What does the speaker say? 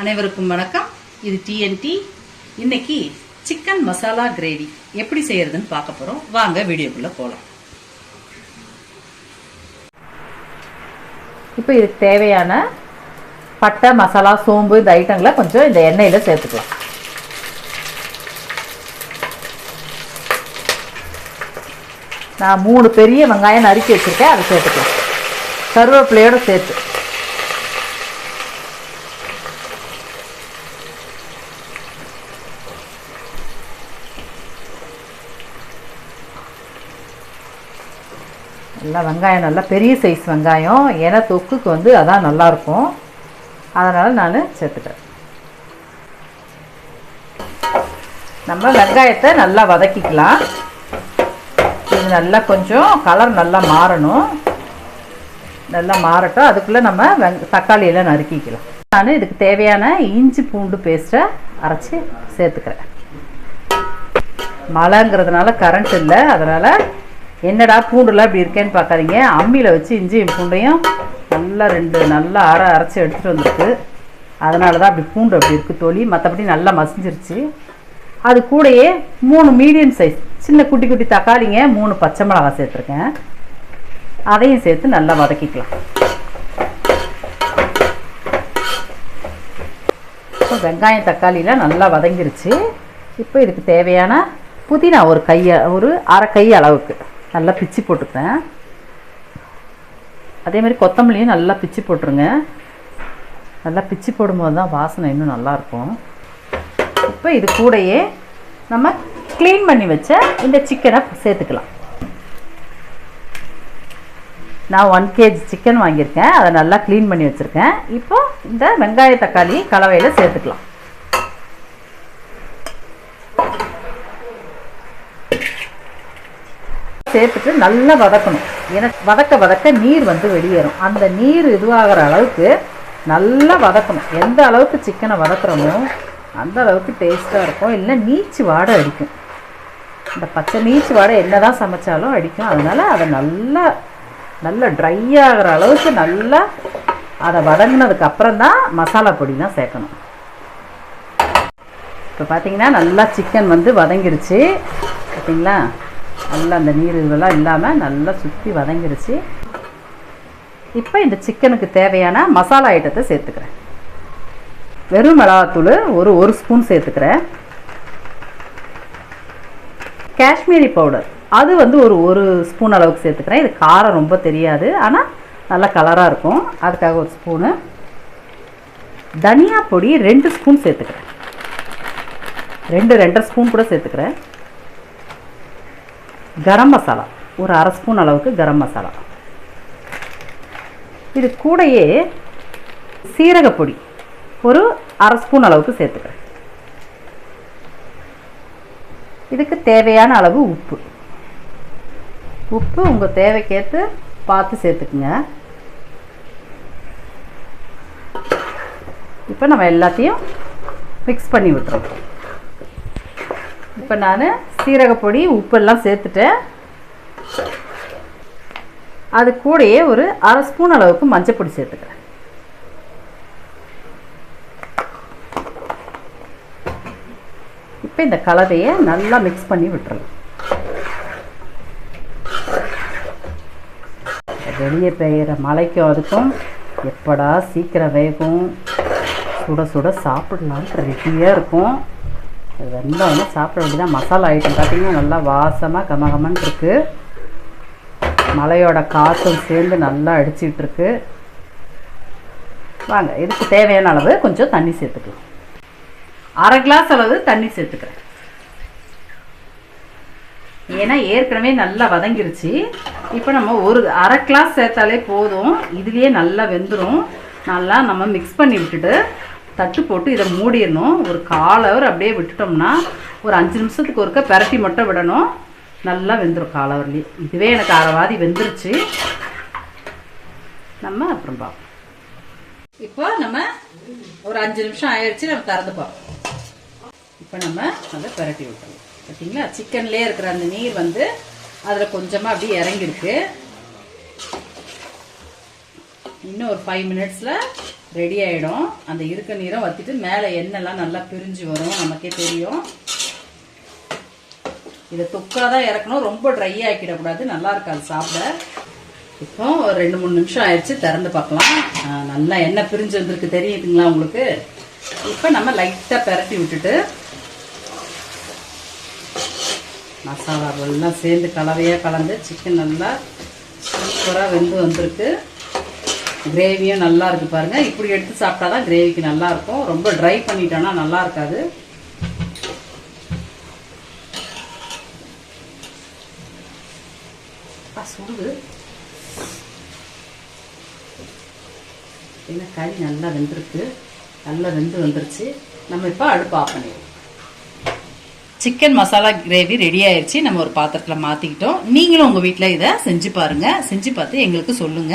அனைவருக்கும் வணக்கம். இது டிஎன்டி இன்னைக்கு சிக்கன் மசாலா கிரேவி எப்படி செய்யறதுன்னு பார்க்க போறோம். வாங்க வீடியோக்குள்ள போலாம். இப்போ இதுக்கு தேவையான பட்டை மசாலா சோம்பு இந்த ஐட்டங்களை கொஞ்சம் இந்த எண்ணெயில் சேர்த்துக்கலாம். நான் மூணு பெரிய வெங்காயம் நறுக்கி வச்சுருக்கேன் அதை சேர்த்துக்கலாம். கருவேப்பிலையோடு சேர்த்து. நல்லா வெங்காயம் நல்லா பெரிய சைஸ் வெங்காயம். ஏன்னா தொக்குக்கு வந்து அதான் நல்லாயிருக்கும் அதனால் நான் சேர்த்துக்கிறேன் நம்ம வெங்காயத்தை நல்லா வதக்கிக்கலாம். இது நல்லா கொஞ்சம் கலர் நல்லா மாறணும். நல்லா மாறட்டும். அதுக்குள்ளே நம்ம வெங் தக்காளியெல்லாம் நறுக்கிக்கலாம். நான் இதுக்கு தேவையான இஞ்சி பூண்டு பேஸ்ட்டை அரைச்சி சேர்த்துக்கிறேன். மழைங்கிறதுனால கரண்ட் இல்லை. அதனால் என்னடா பூண்டுலாம் இப்படி இருக்கேன்னு பார்க்காதீங்க. அம்மியில் வச்சு இஞ்சியும் பூண்டையும் நல்லா ரெண்டு நல்லா அரை அரைச்சி எடுத்துகிட்டு வந்திருக்கு. அதனால தான் அப்படி பூண்டு அப்படி இருக்குது தோழி. மற்றபடி நல்லா மசிஞ்சிருச்சு. அது கூடயே மூணு மீடியம் சைஸ் சின்ன குட்டி குட்டி தக்காளிங்க மூணு பச்சை மிளகா சேர்த்துருக்கேன். அதையும் சேர்த்து நல்லா வதக்கிக்கலாம். இப்போ வெங்காயம் தக்காளிலாம் நல்லா வதங்கிருச்சு. இப்போ இதுக்கு தேவையான புதினா ஒரு கையை ஒரு அரை கை அளவுக்கு. நல்லா பிச்சு போட்டுப்பேன். அதே மாதிரி கொத்தமல்லியும் நல்லா பிச்சு போட்டுருங்க. நல்லா பிச்சு போடும்போது தான் வாசனை இன்னும் நல்லாயிருக்கும் இப்போ இது கூடையே நம்ம க்ளீன் பண்ணி வச்ச இந்த சிக்கனை சேர்த்துக்கலாம். நான் ஒன் கேஜி சிக்கன் வாங்கியிருக்கேன். அதை நல்லா க்ளீன் பண்ணி வச்சுருக்கேன். இப்போ இந்த வெங்காய தக்காளி கலவையில் சேர்த்துக்கலாம். சேர்த்துட்டு நல்லா வதக்கணும். ஏன்னா வதக்க வதக்க நீர் வந்து வெளியேறும். அந்த நீர் இதுவாகிற அளவுக்கு நல்லா வதக்கணும். எந்த அளவுக்கு சிக்கனை வதக்குறோமோ அந்த அளவுக்கு டேஸ்ட்டாக இருக்கும். இல்லை நீச்சு வாடை அடிக்கும். இந்த பச்சை நீச்சு வாடை என்ன தான் சமைச்சாலும் அடிக்கும். அதனால் அதை நல்லா நல்லா ட்ரை ஆகிற அளவுக்கு நல்லா அதை வதங்கினதுக்கு அப்புறம் தான் மசாலா பொடிலாம் சேர்க்கணும். இப்போ பார்த்தீங்கன்னா நல்லா சிக்கன் வந்து வதங்கிருச்சு. பார்த்தீங்களா நல்லா அந்த நீர் இதெல்லாம் இல்லாமல் நல்லா சுற்றி வதங்கிருச்சு. இப்போ இந்த சிக்கனுக்கு தேவையான மசாலா ஐட்டத்தை சேர்த்துக்கிறேன். வெறும் மிளகாத்தூள் ஒரு ஒரு ஸ்பூன் சேர்த்துக்கிறேன். காஷ்மீரி பவுடர். அது வந்து ஒரு ஒரு ஸ்பூன் அளவுக்கு சேர்த்துக்கிறேன். இது காரம் ரொம்ப தெரியாது. ஆனால் நல்லா கலராக இருக்கும். அதுக்காக ஒரு ஸ்பூனு. தனியா பொடி ரெண்டு ஸ்பூன் சேர்த்துக்கிறேன். ரெண்டு ரெண்டரை ஸ்பூன் கூட சேர்த்துக்கிறேன். கரம் மசாலா. ஒரு அரை ஸ்பூன் அளவுக்கு கரம் மசாலா. இது கூடையே சீரகப்பொடி. ஒரு அரை ஸ்பூன் அளவுக்கு சேர்த்துக்கிறேன். இதுக்கு தேவையான அளவு உப்பு. உப்பு உங்கள் தேவைக்கேற்று பார்த்து சேர்த்துக்குங்க. இப்போ நம்ம எல்லாத்தையும் மிக்ஸ் பண்ணி விட்டுறோம். இப்போ நான் சீரகப்பொடி உப்பெல்லாம் சேர்த்துட்டேன் அது கூடயே ஒரு அரை ஸ்பூன் அளவுக்கு மஞ்சப்பொடி சேர்த்துக்கிறேன். இப்போ இந்த கலவையை நல்லா மிக்ஸ் பண்ணி விட்டுறலாம். வெளியே பெய்கிற மழைக்கும் அதுக்கும் எப்படா சீக்கிரம் வேகும்? சுட சுட சாப்பிடலான்னு ரெடியாக இருக்கும். அது வெந்தோடனே சாப்பிட வேண்டியதான் மசாலா ஐட்டம் பார்த்தீங்கன்னா நல்லா வாசமாக கமகமன் இருக்கு. மலையோட காற்றும் சேர்ந்து நல்லா அடிச்சிட்டு இருக்கு. வாங்க இதுக்கு தேவையான அளவு கொஞ்சம் தண்ணி சேர்த்துக்கலாம். அரை கிளாஸ் அளவு தண்ணி சேர்த்துக்கிறேன். ஏன்னா ஏற்கனவே நல்லா வதங்கிருச்சு. இப்போ நம்ம ஒரு அரை கிளாஸ் சேர்த்தாலே போதும். இதுலேயே நல்லா வெந்துடும் நல்லா நம்ம மிக்ஸ் பண்ணி விட்டுட்டு தட்டு போட்டு இதை மூடிடணும். ஒரு கால் ஹவர் அப்படியே விட்டுட்டோம்னா ஒரு அஞ்சு நிமிஷத்துக்கு ஒருக்க பரட்டி மட்டும் விடணும். நல்லா வெந்துடும் கால் ஹவர்லேயே இதுவே எனக்கு அரைவாதி வெந்துருச்சு. நம்ம அப்புறம் பார்ப்போம் இப்போ நம்ம ஒரு அஞ்சு நிமிஷம் ஆயிடுச்சு நம்ம திறந்து பார்ப்போம். இப்போ நம்ம அதை பரட்டி விட்டுறோம். பார்த்தீங்களா? சிக்கன்லேயே இருக்கிற அந்த நீர் வந்து அதில் கொஞ்சமாக அப்படியே இறங்கிருக்கு இன்னும் ஒரு ஃபைவ் மினிட்ஸில் ரெடி ஆயிடும். அந்த இருக்க நீரை வத்திட்டு மேலே எண்ணெய்லாம் நல்லா பிரிஞ்சு வரும். நமக்கே தெரியும். இதை தொக்காக தான் இறக்கணும். ரொம்ப ட்ரை ஆக்கிடக்கூடாது. நல்லா இருக்காது சாப்பிட. இப்போ ஒரு ரெண்டு மூணு நிமிஷம் ஆயிடுச்சு. திறந்து பார்க்கலாம். நல்லா எண்ணெய் பிரிஞ்சு வந்திருக்கு. தெரியுதுங்களா உங்களுக்கு? இப்போ நம்ம லைட்டாக பரட்டி விட்டுட்டு மசாலாவெல்லாம் சேர்ந்து கலவையாக கலந்து சிக்கன் நல்லா சூப்பராக வெந்து வந்திருக்கு. கிரேவியும் நல்லா இருக்கு பாருங்க. இப்படி எடுத்து சாப்பிட்டா தான் கிரேவிக்கு நல்லா இருக்கும். ரொம்ப ட்ரை பண்ணிட்டோன்னா நல்லா இருக்காது. சுடுது. என்ன கறி நல்லா வெந்திருக்கு. நல்லா வெந்து வந்துருச்சு. நம்ம இப்போ அடுப்பு ஆஃப் பண்ணிடுவோம் சிக்கன் மசாலா கிரேவி ரெடி ஆயிருச்சு. நம்ம ஒரு பாத்திரத்தில் மாற்றிக்கிட்டோம் நீங்களும் உங்கள் வீட்டில் இதை செஞ்சு பாருங்க. செஞ்சு பார்த்து எங்களுக்கு சொல்லுங்க.